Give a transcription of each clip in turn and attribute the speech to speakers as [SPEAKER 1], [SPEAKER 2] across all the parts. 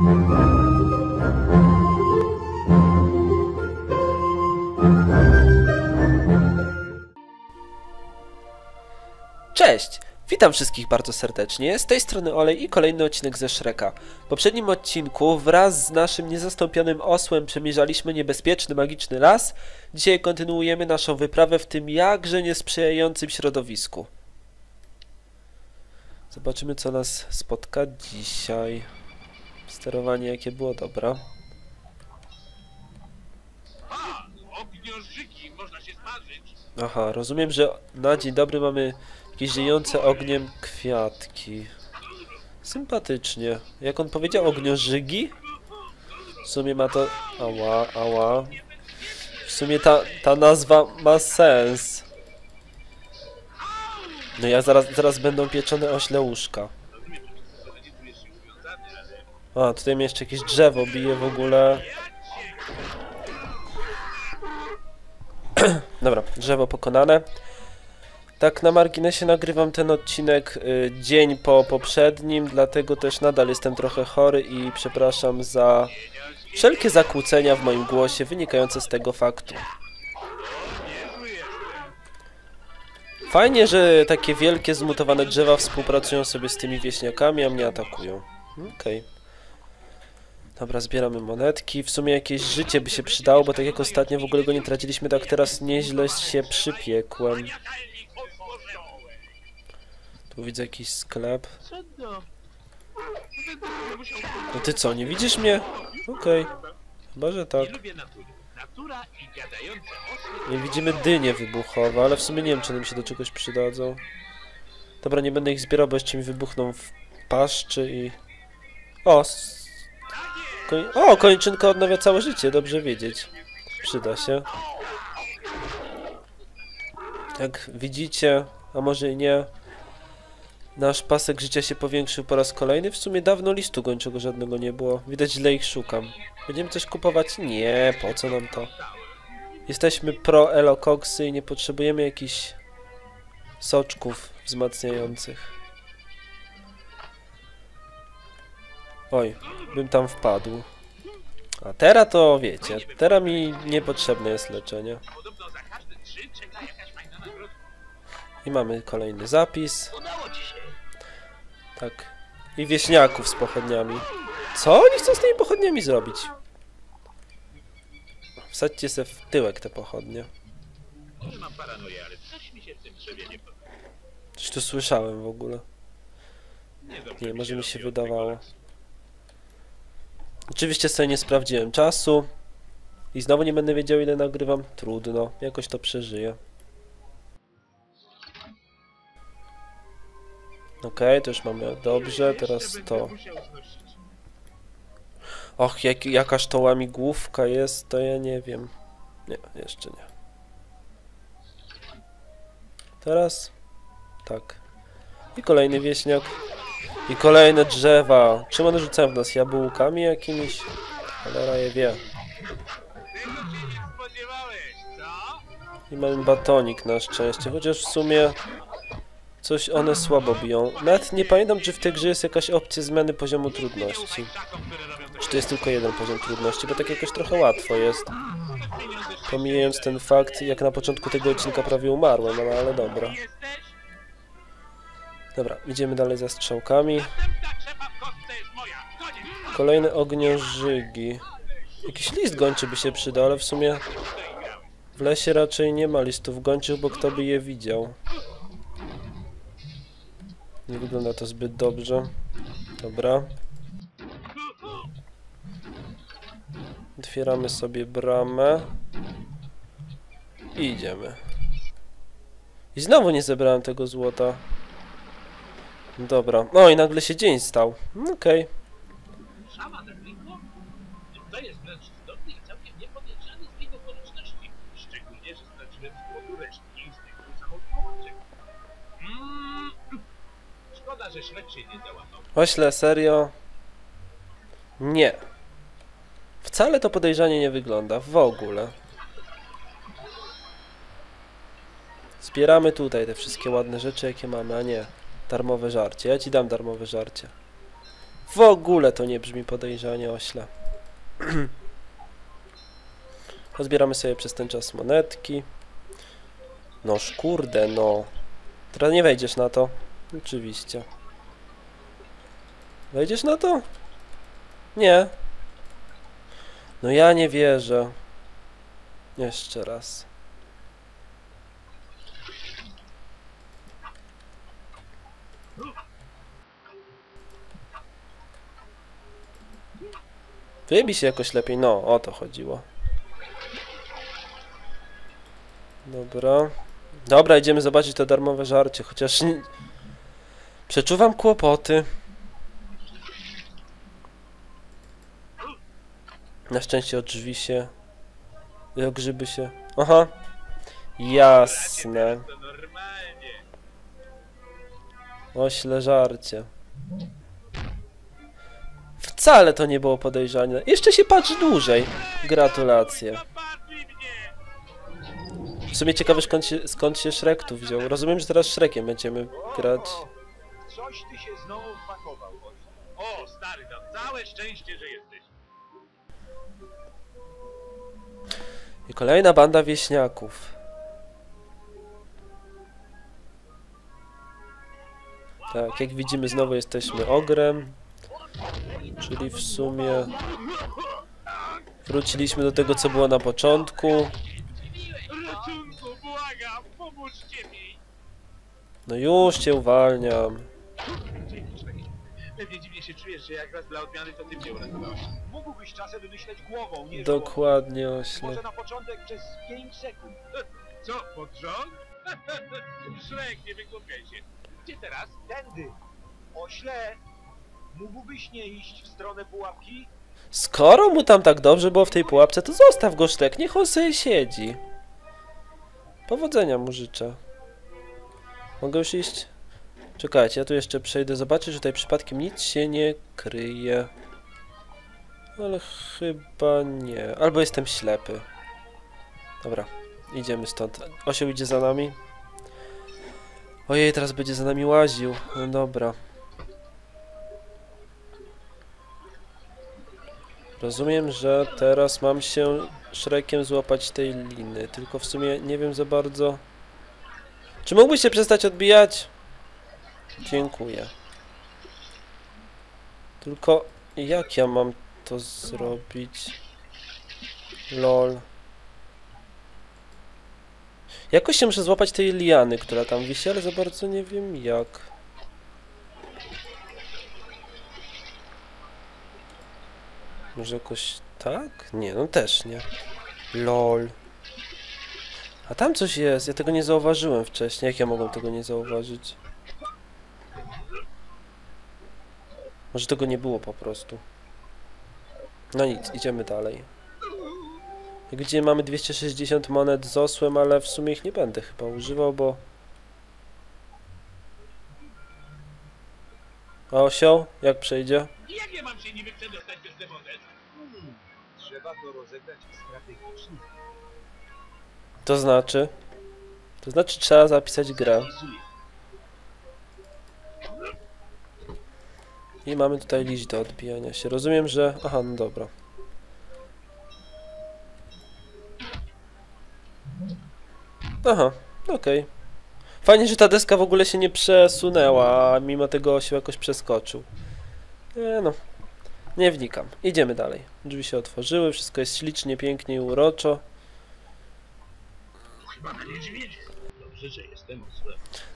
[SPEAKER 1] Cześć! Witam wszystkich bardzo serdecznie. Z tej strony Olej i kolejny odcinek ze Shreka. W poprzednim odcinku wraz z naszym niezastąpionym osłem przemierzaliśmy niebezpieczny, magiczny las. Dzisiaj kontynuujemy naszą wyprawę w tym jakże niesprzyjającym środowisku. Zobaczymy co nas spotka dzisiaj. Sterowanie jakie było, dobra.
[SPEAKER 2] A, ogniożyki, można się smażyć.
[SPEAKER 1] Aha, rozumiem, że na dzień dobry mamy jakieś ziejące ogniem kwiatki. Sympatycznie. Jak on powiedział, ogniożygi? W sumie ma to... Ała, ała. W sumie ta, ta nazwa ma sens. No ja zaraz, zaraz będą pieczone ośle łóżka. A, tutaj mnie jeszcze jakieś drzewo bije w ogóle. Dobra, drzewo pokonane. Tak na marginesie nagrywam ten odcinek y, dzień po poprzednim, dlatego też nadal jestem trochę chory i przepraszam za wszelkie zakłócenia w moim głosie wynikające z tego faktu. Fajnie, że takie wielkie zmutowane drzewa współpracują sobie z tymi wieśniakami, a mnie atakują. Okej. Dobra, zbieramy monetki. W sumie jakieś życie by się przydało, bo tak jak ostatnio w ogóle go nie traciliśmy, tak teraz nieźle się przypiekłem. Tu widzę jakiś sklep. No ty co, nie widzisz mnie? Okej. Chyba, że tak.
[SPEAKER 2] Nie
[SPEAKER 1] widzimy dynie wybuchowe, ale w sumie nie wiem, czy nam się do czegoś przydadzą. Dobra, nie będę ich zbierał, bo jeszcze mi wybuchną w paszczy i... O! Koń... O, kończynka odnawia całe życie, dobrze wiedzieć. Przyda się. Jak widzicie, a może i nie, nasz pasek życia się powiększył po raz kolejny. W sumie dawno listu gończego żadnego nie było. Widać, źle ich szukam. Będziemy coś kupować? Nie, po co nam to? Jesteśmy pro elokoksy i nie potrzebujemy jakichś soczków wzmacniających. Oj, bym tam wpadł. A teraz to wiecie, teraz mi niepotrzebne jest leczenie. I mamy kolejny zapis. Tak. I wieśniaków z pochodniami. Co oni chcą z tymi pochodniami zrobić? Wsadźcie se w tyłek te pochodnie.
[SPEAKER 2] Coś
[SPEAKER 1] tu słyszałem w ogóle.
[SPEAKER 2] Nie,
[SPEAKER 1] może mi się wydawało. Oczywiście sobie nie sprawdziłem czasu. I znowu nie będę wiedział ile nagrywam. Trudno, jakoś to przeżyję. Okej, to już mamy dobrze, teraz to. Och, jak, jakaż to łamigłówka jest, to ja nie wiem. Nie, jeszcze nie. Teraz? Tak. I kolejny wieśniak. I kolejne drzewa. Czym one rzucają w nas? Jabłkami jakimiś? Cholera je wie. I mamy batonik na szczęście, chociaż w sumie coś one słabo biją. Nawet nie pamiętam, czy w tej grze jest jakaś opcja zmiany poziomu trudności. Czy to jest tylko jeden poziom trudności, bo tak jakoś trochę łatwo jest. Pomijając ten fakt, jak na początku tego odcinka prawie umarłem, no ale dobra. Dobra, idziemy dalej za strzałkami. Kolejne ogniożygi. Jakiś list gończy by się przydał, ale w sumie w lesie raczej nie ma listów gończych, bo kto by je widział. Nie wygląda to zbyt dobrze. Dobra. Otwieramy sobie bramę. I idziemy. I znowu nie zebrałem tego złota. Dobra. No i nagle się dzień stał. Okej.
[SPEAKER 2] Ringo? To jest wręcz cudowny i całkiem niepodejrzany zbieg okoliczności. Szczególnie, że straciłem z głodu resztki instynktu samotwórczych. Mm. Szkoda, że się nie załamał.
[SPEAKER 1] Ośle, serio? Nie. Wcale to podejrzanie nie wygląda, w ogóle. Zbieramy tutaj te wszystkie ładne rzeczy, jakie mamy, a nie darmowe żarcie. Ja ci dam darmowe żarcie. W ogóle to nie brzmi podejrzanie ośle. Pozbieramy sobie przez ten czas monetki. Noż kurde, no. Teraz nie wejdziesz na to. Oczywiście. Wejdziesz na to? Nie. No ja nie wierzę. Jeszcze raz. Wybij się jakoś lepiej. No, o to chodziło. Dobra. Dobra, idziemy zobaczyć to darmowe żarcie, chociaż... Przeczuwam kłopoty. Na szczęście o drzwi się... i O grzyby się... Aha. Jasne. Ośle żarcie. Wcale to nie było podejrzane. Jeszcze się patrzy dłużej. Gratulacje. W sumie ciekawe skąd się, skąd się Shrek tu wziął. Rozumiem, że teraz Shrekiem będziemy grać.
[SPEAKER 3] Coś ty się znowu wpakował.
[SPEAKER 2] O, stary, no całe szczęście, że jesteś.
[SPEAKER 1] I kolejna banda wieśniaków. Tak, jak widzimy znowu jesteśmy ogrem. Czyli w sumie wróciliśmy do tego co było na początku. No już cię uwalniam.
[SPEAKER 2] Dzięki, człowiek. Pewnie dziwnie się czujesz, że jak raz dla odmiany to ty mnie uratowałeś.
[SPEAKER 3] Mógłbyś czasem wymyśleć głową, nie
[SPEAKER 1] Dokładnie ośle.
[SPEAKER 3] Może na początek przez 5 sekund.
[SPEAKER 2] Co, pod rząd? Szrek, nie wygłupiaj się. Gdzie teraz?
[SPEAKER 3] Tędy. Ośle. Mógłbyś nie iść w stronę pułapki?
[SPEAKER 1] Skoro mu tam tak dobrze było w tej pułapce, to zostaw go Szrek, niech on sobie siedzi. Powodzenia mu życzę. Mogę już iść? Czekajcie, ja tu jeszcze przejdę zobaczyć, że tutaj przypadkiem nic się nie kryje. Ale chyba nie. Albo jestem ślepy. Dobra, idziemy stąd. Osioł idzie za nami. Ojej, teraz będzie za nami łaził. No dobra. Rozumiem, że teraz mam się szrekiem złapać tej liny, tylko w sumie nie wiem za bardzo. Czy mógłbyś się przestać odbijać? Dziękuję. Tylko jak ja mam to zrobić? Lol. Jakoś się muszę złapać tej liany, która tam wisi, ale za bardzo nie wiem jak. Może jakoś tak? Nie, no też nie. LOL. A tam coś jest, ja tego nie zauważyłem wcześniej. Jak ja mogłem tego nie zauważyć? Może tego nie było po prostu. No nic, idziemy dalej. Gdzie mamy 260 monet z osłem, ale w sumie ich nie będę chyba używał, bo... A osioł? Jak przejdzie?
[SPEAKER 2] Jak ja mam się niby przedostać bez tych monet?
[SPEAKER 3] Hmm. Trzeba to rozegrać strategicznie.
[SPEAKER 1] To znaczy? To znaczy trzeba zapisać grę. I mamy tutaj liść do odbijania się. Rozumiem, że... Aha, no dobra. Aha, okej. Fajnie, że ta deska w ogóle się nie przesunęła, a mimo tego się jakoś przeskoczył. Nie no, nie wnikam. Idziemy dalej. Drzwi się otworzyły, wszystko jest ślicznie, pięknie i uroczo.
[SPEAKER 2] Chyba na niedźwiedzie. Dobrze, że jestem.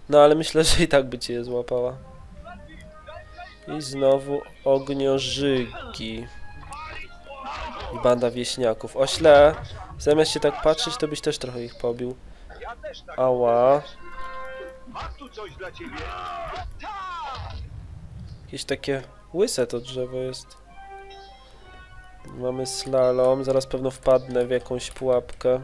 [SPEAKER 1] No ale myślę, że i tak by cię złapała. I znowu ogniożygi. I banda wieśniaków. Ośle, zamiast się tak patrzeć, to byś też trochę ich pobił. Ała.
[SPEAKER 3] Mam coś.
[SPEAKER 1] Jakieś takie łyse to drzewo jest. Mamy slalom, zaraz pewno wpadnę w jakąś pułapkę.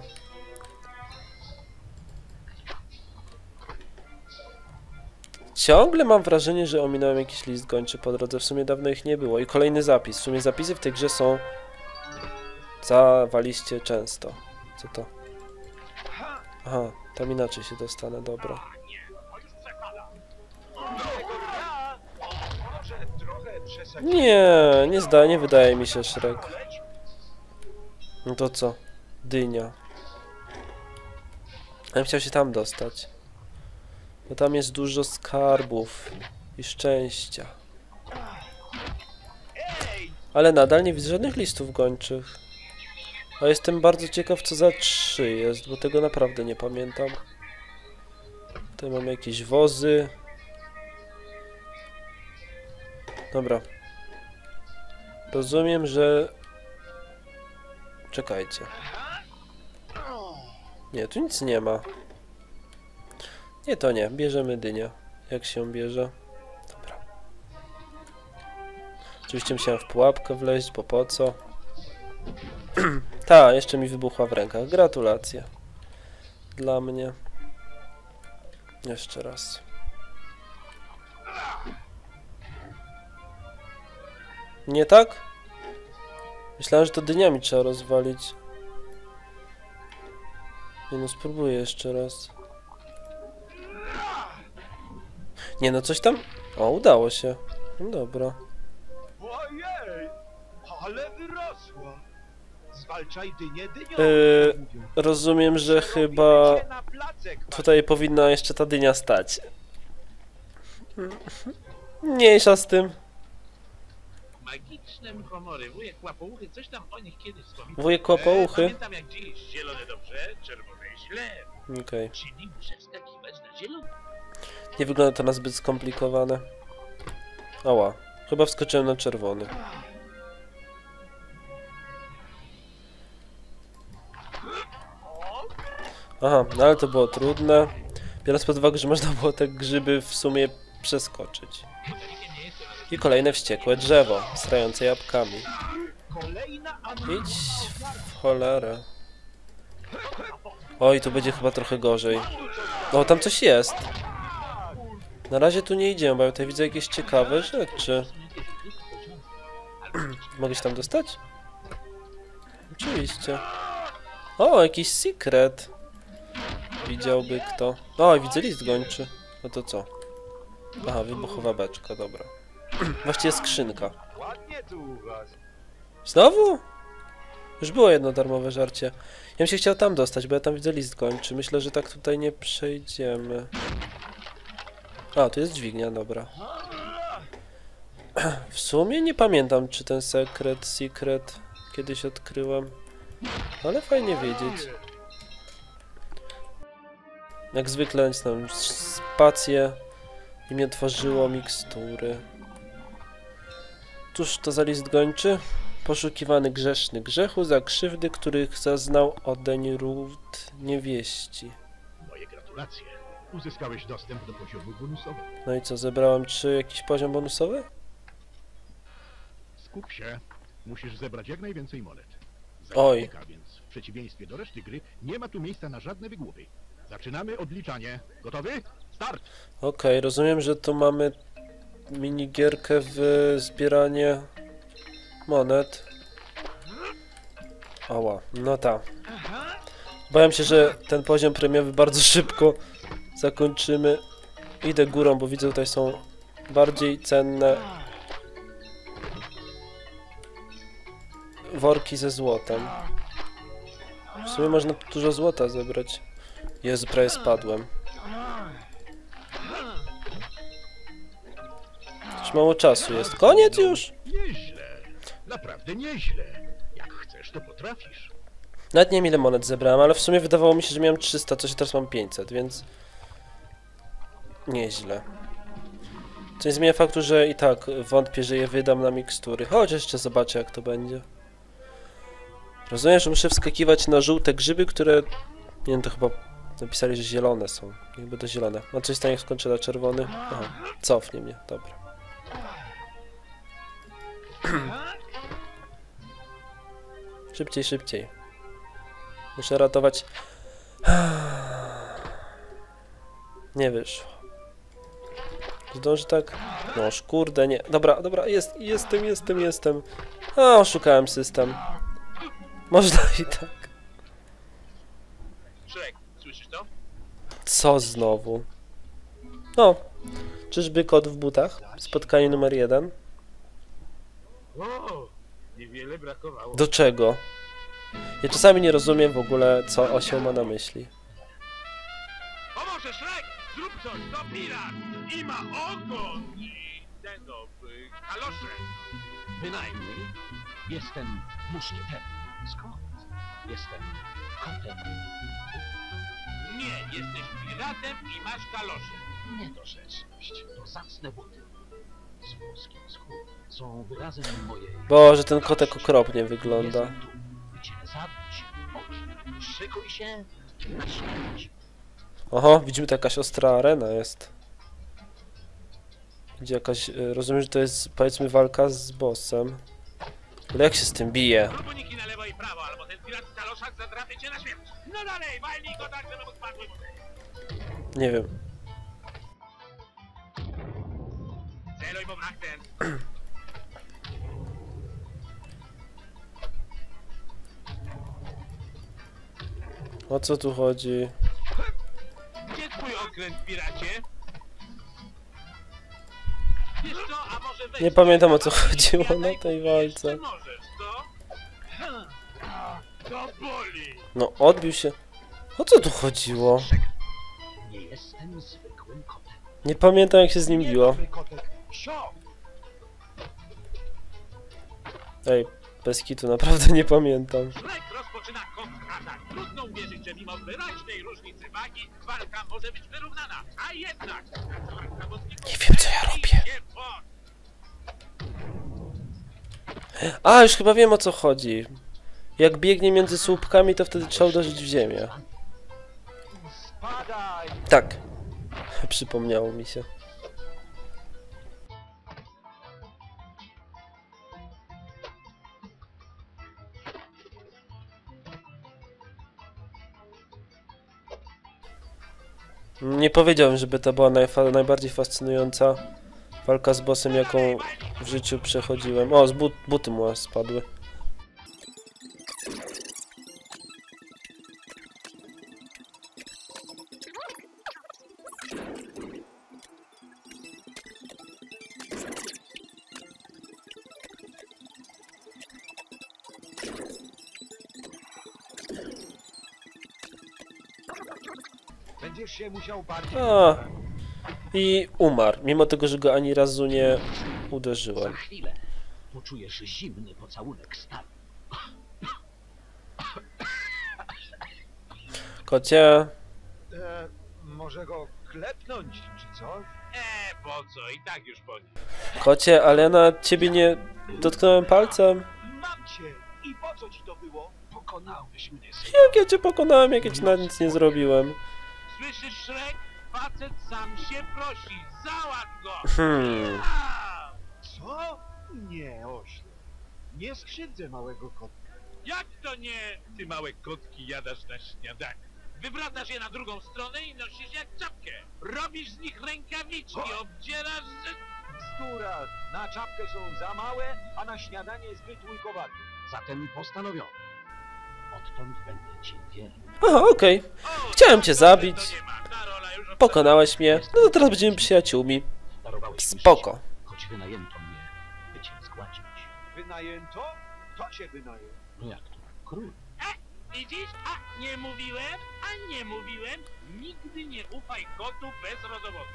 [SPEAKER 1] Ciągle mam wrażenie, że ominąłem jakiś list gończy po drodze. W sumie dawno ich nie było. I kolejny zapis. W sumie zapisy w tej grze są zawaliście często. Co to? Aha, tam inaczej się dostanę, dobra. Nie, nie zda, nie wydaje mi się Shrek. No to co? Dynia. Ja bym chciał się tam dostać. Bo tam jest dużo skarbów i szczęścia. Ale nadal nie widzę żadnych listów gończych. A jestem bardzo ciekaw co za trzy jest, bo tego naprawdę nie pamiętam. Tutaj mamy jakieś wozy. Dobra. Rozumiem, że... Czekajcie. Nie, tu nic nie ma. Nie, to nie. Bierzemy dynię. Jak się bierze? Dobra. Oczywiście musiałem w pułapkę wleźć, bo po co? Ta, jeszcze mi wybuchła w rękach. Gratulacje. Dla mnie. Jeszcze raz. Nie tak? Myślałem, że to dyniami trzeba rozwalić. Nie no, spróbuję jeszcze raz. Nie no, coś tam... O, udało się. No dobra.
[SPEAKER 3] Ojej! Ale wyrosła! Zwalczaj dynię dynią!
[SPEAKER 1] Yy. Rozumiem, że chyba tutaj powinna jeszcze ta dynia stać. Mniejsza z tym.
[SPEAKER 2] Magiczne muchomory, wujek łapouchy, coś tam o nich kiedyś wspominał.
[SPEAKER 1] Wujek
[SPEAKER 2] E,
[SPEAKER 1] Łapouchy.
[SPEAKER 2] Pamiętam jak dziś, zielone dobrze, czerwone źle.
[SPEAKER 1] Okej.
[SPEAKER 2] Czyli muszę wskakiwać na.
[SPEAKER 1] Nie wygląda to na zbyt skomplikowane. Ała. Chyba wskoczyłem na czerwony. Aha, no ale to było trudne. Biorąc pod uwagę, że można było te grzyby w sumie przeskoczyć. I kolejne wściekłe drzewo, strające jabłkami. Idź w cholerę. Oj, tu będzie chyba trochę gorzej. O, tam coś jest. Na razie tu nie idziemy, bo ja tutaj widzę jakieś ciekawe rzeczy. Mogę się tam dostać? Oczywiście. O, jakiś secret. Widziałby kto. O, widzę list gończy. No to co? Aha, wybuchowa beczka, dobra. Właściwie skrzynka.
[SPEAKER 3] Ładnie tu u was.
[SPEAKER 1] Znowu? Już było jedno darmowe żarcie. Ja bym się chciał tam dostać, bo ja tam widzę list gończy. Myślę, że tak tutaj nie przejdziemy. A, tu jest dźwignia, dobra. W sumie nie pamiętam, czy ten sekret, secret kiedyś odkryłem. Ale fajnie wiedzieć. Jak zwykle nacisnąłem spację i mnie tworzyło mikstury. Cóż to za list gończy? Poszukiwany grzeszny grzechu za krzywdy, których zaznał odeń ród niewieści.
[SPEAKER 4] Moje gratulacje. Uzyskałeś dostęp do poziomu bonusowego.
[SPEAKER 1] No i co, zebrałem trzy jakiś poziom bonusowy?
[SPEAKER 4] Skup się. Musisz zebrać jak najwięcej monet.
[SPEAKER 1] Oj.
[SPEAKER 4] Więc w przeciwieństwie do reszty gry nie ma tu miejsca na żadne wygłupy. Zaczynamy odliczanie. Gotowy? Start!
[SPEAKER 1] Okej, rozumiem, że tu mamy minigierkę w zbieranie monet. Ała, no tak. Bałem się, że ten poziom premiowy bardzo szybko zakończymy. Idę górą, bo widzę tutaj są bardziej cenne worki ze złotem. W sumie można dużo złota zebrać. Jezu, prawie spadłem. Już mało czasu jest. Koniec już?
[SPEAKER 4] Nieźle. Naprawdę nieźle. Jak chcesz, to potrafisz.
[SPEAKER 1] Nawet nie wiem ile monet zebrałem, ale w sumie wydawało mi się, że miałem 300, coś teraz mam 500, więc... Nieźle. Co nie zmienia faktu, że i tak wątpię, że je wydam na mikstury. Chodź jeszcze zobaczę jak to będzie. Rozumiem, że muszę wskakiwać na żółte grzyby, które... Nie wiem, to chyba napisali, że zielone są. Jakby to zielone. No coś tam jak skończę na czerwony. Aha, cofnie mnie, dobra. Szybciej, szybciej. Muszę ratować. Nie wyszło. Zdąży tak? Noż kurde, nie. Dobra, dobra, jest, jestem, jestem, jestem. A, oszukałem system. Można i tak.
[SPEAKER 2] Szrek, słyszysz to?
[SPEAKER 1] Co znowu? No. Czyżby kot w butach? Spotkanie numer jeden.
[SPEAKER 2] O, niewiele brakowało.
[SPEAKER 1] Do czego? Ja czasami nie rozumiem w ogóle, co osioł ma na myśli.
[SPEAKER 2] O może Shrek, zrób coś, to pirat! I ma ogon! I tego, y, kalosze!
[SPEAKER 5] Bynajmniej jestem muszkieterem. Skąd? Jestem kotem.
[SPEAKER 2] Nie, jesteś piratem i masz kalosze.
[SPEAKER 5] Niedorzeczność. To zacne buty. Z skór są wyrazem mojej...
[SPEAKER 1] Boże, ten kotek okropnie wygląda.
[SPEAKER 5] Szykuj się na śmierć.
[SPEAKER 1] Oho, widzimy, to jakaś ostra arena jest. Gdzie jakaś... y, Rozumiem, że to jest, powiedzmy, walka z bossem. Ale jak się z tym bije?
[SPEAKER 2] Robuniki na Celuj.
[SPEAKER 1] O co tu chodzi?
[SPEAKER 2] Gdzie twój okręt, piracie? Wiesz co, a może weź...
[SPEAKER 1] Nie pamiętam, o co chodziło na tej walce. No, odbił się. O co tu chodziło?
[SPEAKER 5] Nie jestem zwykłym kotem.
[SPEAKER 1] Nie pamiętam, jak się z nim biło. Ej, bez kitu, naprawdę nie pamiętam.
[SPEAKER 2] Shrek rozpoczyna kontratak. Trudno uwierzyć, że mimo wyraźnej różnicy wagi walka może być wyrównana. A jednak...
[SPEAKER 1] Nie wiem, co ja robię. A, już chyba wiem, o co chodzi. Jak biegnie między słupkami, to wtedy trzeba uderzyć w ziemię. Tak. Przypomniało mi się. Nie powiedziałem, żeby to była najfa- najbardziej fascynująca walka z bossem, jaką w życiu przechodziłem. O, z but buty mu spadły.
[SPEAKER 3] Będziesz się musiał bardziej...
[SPEAKER 1] A. I umarł, mimo tego, że go ani razu nie uderzyłem.
[SPEAKER 5] Za chwilę poczujesz zimny pocałunek stali.
[SPEAKER 1] Kocie,
[SPEAKER 3] E, może go klepnąć, czy coś?
[SPEAKER 2] E, po co? I tak już po nim.
[SPEAKER 1] kocie, ale ja na ciebie nie dotknąłem palcem.
[SPEAKER 3] Mam cię! I po co ci to było?
[SPEAKER 5] Pokonałeś mnie, synu.
[SPEAKER 1] Jak ja cię pokonałem, jak ja ci na nic nie zrobiłem?
[SPEAKER 2] Słyszysz, Shrek? Facet sam się prosi. Załatw go!
[SPEAKER 1] Hmm.
[SPEAKER 2] A!
[SPEAKER 3] Co? Nie, ośle. Nie skrzywdzę małego kotka.
[SPEAKER 2] Jak to nie? Ty małe kotki jadasz na śniadanie. Wywracasz je na drugą stronę i nosisz jak czapkę. Robisz z nich rękawiczki,
[SPEAKER 3] O!
[SPEAKER 2] obdzierasz, że...
[SPEAKER 3] Bzdura! Na czapkę są za małe, a na śniadanie zbyt łykowate.
[SPEAKER 5] Zatem postanowiono. Odtąd będę ci wierny.
[SPEAKER 1] Aha, okej.
[SPEAKER 2] O,
[SPEAKER 1] Chciałem cię zabić. Pokonałeś mnie. No to teraz będziemy przyjaciółmi. Spoko.
[SPEAKER 5] choć wynajęto mnie, by cię zgładzić.
[SPEAKER 3] Wynajęto? Kto cię wynajął?
[SPEAKER 5] No jak to? Król.
[SPEAKER 2] Widzisz? A, nie mówiłem, a nie mówiłem. Nigdy nie ufaj kotu bez rodowodu.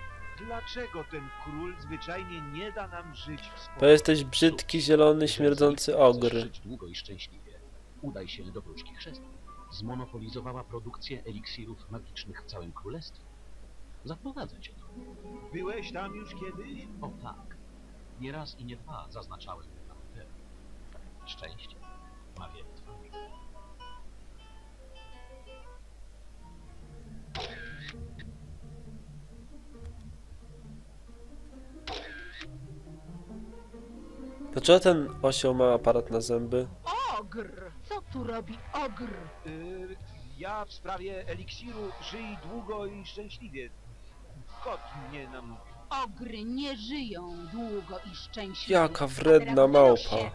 [SPEAKER 3] Dlaczego ten król zwyczajnie nie da nam żyć w
[SPEAKER 1] Bo
[SPEAKER 3] spokoju?
[SPEAKER 1] jesteś brzydki, zielony, śmierdzący ogr.
[SPEAKER 5] Żyć długo i szczęśliwie. Udaj się do wróżki chrzestnej. Zmonopolizowała produkcję eliksirów magicznych w całym królestwie. Zaprowadzę cię tu.
[SPEAKER 3] Byłeś tam już kiedyś?
[SPEAKER 5] O tak. Nie raz i nie dwa zaznaczałem na hotelu. Szczęście ma wiele twarzy.
[SPEAKER 1] Dlaczego ten osioł ma aparat na zęby?
[SPEAKER 6] Ogr! Co tu robi ogr?
[SPEAKER 3] Yy, ja w sprawie eliksiru żyj długo i szczęśliwie. Kot mnie nam...
[SPEAKER 6] Ogry nie żyją długo i szczęśliwie.
[SPEAKER 1] Jaka wredna małpa.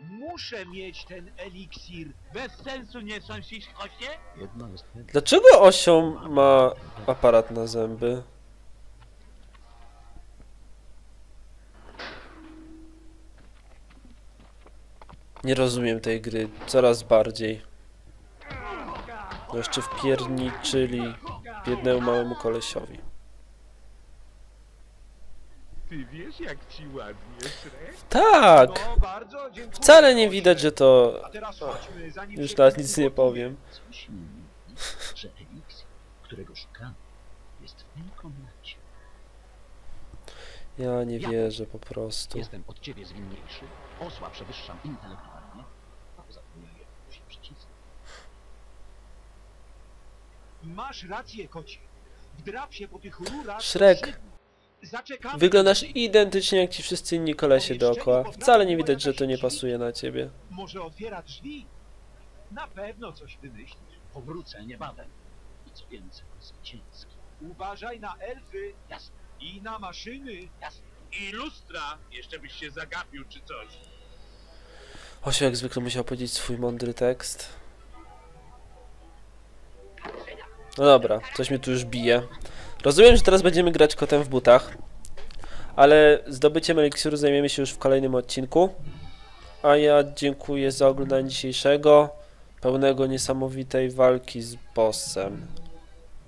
[SPEAKER 3] Muszę mieć ten eliksir.
[SPEAKER 2] Bez sensu nie kocie?
[SPEAKER 5] Jest pewne.
[SPEAKER 1] Dlaczego osioł ma aparat na zęby? Nie rozumiem tej gry coraz bardziej. No jeszcze wpierniczyli biednemu małemu kolesiowi.
[SPEAKER 2] Ty wiesz jak ci ładnie?
[SPEAKER 1] Tak!
[SPEAKER 3] No.
[SPEAKER 1] Wcale nie widać, że to... Już nawet nic nie powiem.
[SPEAKER 5] Coś mi mówi, że eliksir, którego szukamy, jest w tej komnacie.
[SPEAKER 1] Ja nie wierzę po prostu.
[SPEAKER 5] Jestem od ciebie zwinniejszy, osła przewyższam intelektualnie, a poza tym ja je się przycisnę.
[SPEAKER 3] Masz rację, kocie. Wdrap się po tych rurach. Szybów. Zaczekamy.
[SPEAKER 1] Wyglądasz identycznie jak ci wszyscy inni kolesie dookoła. Wcale nie widać, że to nie pasuje na ciebie.
[SPEAKER 3] Może otwiera drzwi? Na pewno coś wymyślisz.
[SPEAKER 5] Powrócę niebawem. I co więcej, zwycięski.
[SPEAKER 3] Uważaj na elfy
[SPEAKER 5] Jasne,
[SPEAKER 3] i na maszyny.
[SPEAKER 5] jasne.
[SPEAKER 2] I lustra, jeszcze byś się zagapił czy coś.
[SPEAKER 1] Osio jak zwykle musiał powiedzieć swój mądry tekst. No dobra, coś mnie tu już bije. Rozumiem, że teraz będziemy grać kotem w butach. Ale zdobyciem eliksiru zajmiemy się już w kolejnym odcinku. A ja dziękuję za oglądanie dzisiejszego, pełnego niesamowitej walki z bossem.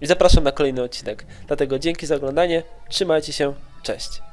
[SPEAKER 1] I zapraszam na kolejny odcinek. Dlatego dzięki za oglądanie, trzymajcie się, cześć.